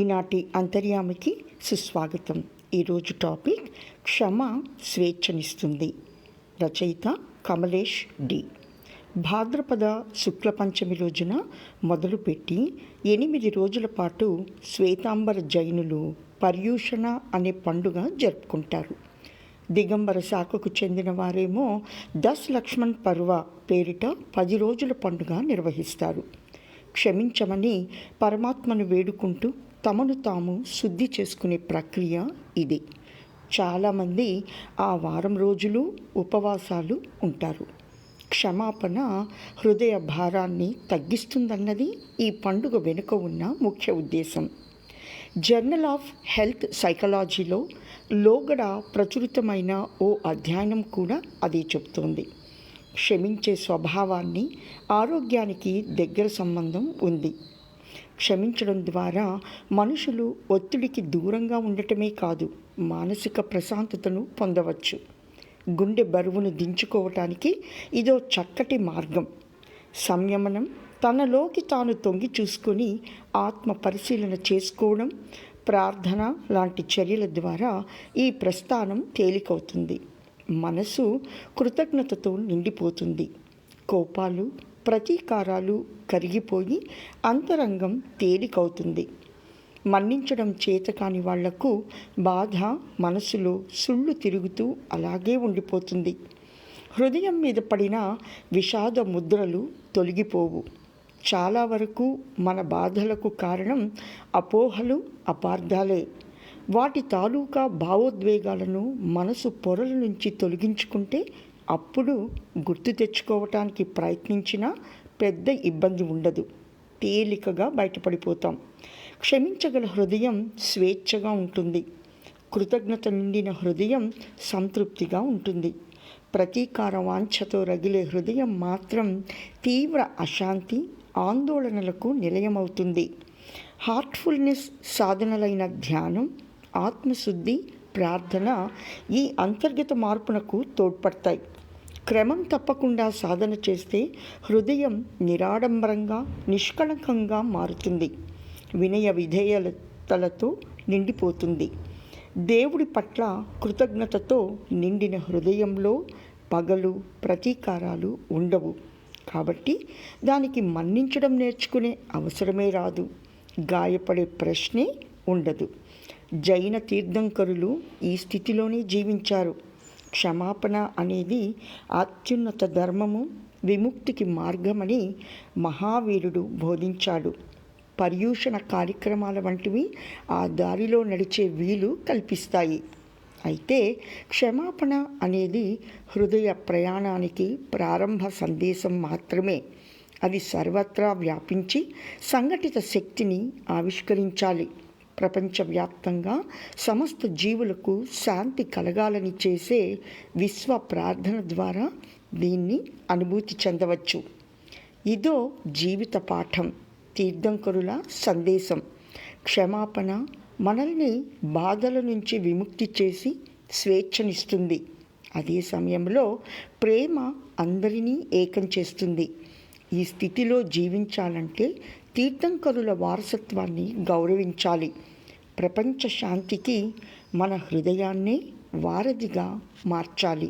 ఈనాటి అంతర్యామికి సుస్వాగతం. ఈరోజు టాపిక్ క్షమ స్వేచ్ఛనిస్తుంది. రచయిత కమలేష్ డి. భాద్రపద శుక్ల పంచమి రోజున మొదలుపెట్టి ఎనిమిది రోజుల పాటు శ్వేతాంబర జైనులు పర్యూషణ అనే పండుగ జరుపుకుంటారు. దిగంబర శాఖకు చెందిన వారేమో దస్ లక్ష్మణ్ పర్వ పేరిట పది రోజుల పండుగ నిర్వహిస్తారు. క్షమించమని పరమాత్మను వేడుకుంటూ తమను తాము శుద్ధి చేసుకునే ప్రక్రియ ఇది. చాలామంది ఆ వారం రోజులు ఉపవాసాలు ఉంటారు. క్షమాపణ హృదయ భారాన్ని తగ్గిస్తుందన్నది ఈ పండుగ వెనుక ఉన్న ముఖ్య ఉద్దేశం. జర్నల్ ఆఫ్ హెల్త్ సైకాలజీలో లోగడ ప్రచురితమైన ఓ అధ్యయనం కూడా అదే చెబుతోంది. క్షమించే స్వభావాన్ని ఆరోగ్యానికి దగ్గర సంబంధం ఉంది. క్షమించడం ద్వారా మనుషులు ఒత్తిడికి దూరంగా ఉండటమే కాదు మానసిక ప్రశాంతతను పొందవచ్చు. గుండె బరువును దించుకోవటానికి ఇదో చక్కటి మార్గం. సంయమనం తనలోకి తాను తొంగి చూసుకొని ఆత్మ పరిశీలన చేసుకోవడం ప్రార్థన లాంటి చర్యల ద్వారా ఈ ప్రస్థానం తేలికవుతుంది. మనసు కృతజ్ఞతతో నిండిపోతుంది. కోపాలు ప్రతీకారాలు కరిగిపోయి అంతరంగం తేలికవుతుంది. మన్నించడం చేత కాని వాళ్ళకు బాధ మనసులో సుళ్ళు తిరుగుతూ అలాగే ఉండిపోతుంది. హృదయం మీద పడిన విషాద ముద్రలు తొలగిపోవు. చాలా వరకు మన బాధలకు కారణం అపోహలు అపార్థాలే. వాటి తాలూకా భావోద్వేగాలను మనసు పొరల నుంచి తొలగించుకుంటే అప్పుడు గుర్తు తెచ్చుకోవటానికి ప్రయత్నించినా పెద్ద ఇబ్బంది ఉండదు. తేలికగా బయటపడిపోతాం. క్షమించగల హృదయం స్వేచ్ఛగా ఉంటుంది. కృతజ్ఞత నిండిన హృదయం సంతృప్తిగా ఉంటుంది. ప్రతీకార వాంఛతో రగిలే హృదయం మాత్రం తీవ్ర అశాంతి ఆందోళనలకు నిలయమవుతుంది. హార్ట్ఫుల్నెస్ సాధనలైన ధ్యానం ఆత్మశుద్ధి ప్రార్థన ఈ అంతర్గత మార్పునకు తోడ్పడతాయి. క్రమం తప్పకుండా సాధన చేస్తే హృదయం నిరాడంబరంగా నిష్కళంకంగా మారుతుంది. వినయ విధేయతలతో నిండిపోతుంది. దేవుడి పట్ల కృతజ్ఞతతో నిండిన హృదయంలో పగలు ప్రతీకారాలు ఉండవు. కాబట్టి దానికి మన్నించడం నేర్చుకునే అవసరమే రాదు. గాయపడే ప్రశ్నే ఉండదు. జైన తీర్థంకరులు ఈ స్థితిలోనే జీవించారు. క్షమాపణ అనేది అత్యున్నత ధర్మము విముక్తికి మార్గమని మహావీరుడు బోధించాడు. పర్యూషణ కార్యక్రమాల వంటివి ఆ దారిలో నడిచే వీలు కల్పిస్తాయి. అయితే క్షమాపణ అనేది హృదయ ప్రయాణానికి ప్రారంభ సందేశం మాత్రమే. అది సర్వత్రా వ్యాపించి సంఘటిత శక్తిని ఆవిష్కరించాలి. ప్రపంచవ్యాప్తంగా సమస్త జీవులకు శాంతి కలగాలని చేసే విశ్వ ప్రార్థన ద్వారా దీన్ని అనుభూతి చెందవచ్చు. ఇదో జీవిత పాఠం తీర్థంకరుల సందేశం. క్షమాపణ మనల్ని బాధల నుంచి విముక్తి చేసి స్వేచ్ఛనిస్తుంది. అదే సమయంలో ప్రేమ అందరినీ ఏకం చేస్తుంది. ఈ స్థితిలో జీవించాలంటే తీర్థంకరుల వారసత్వాన్ని గౌరవించాలి. ప్రపంచ శాంతికి మన హృదయాన్ని వారధిగా మార్చాలి.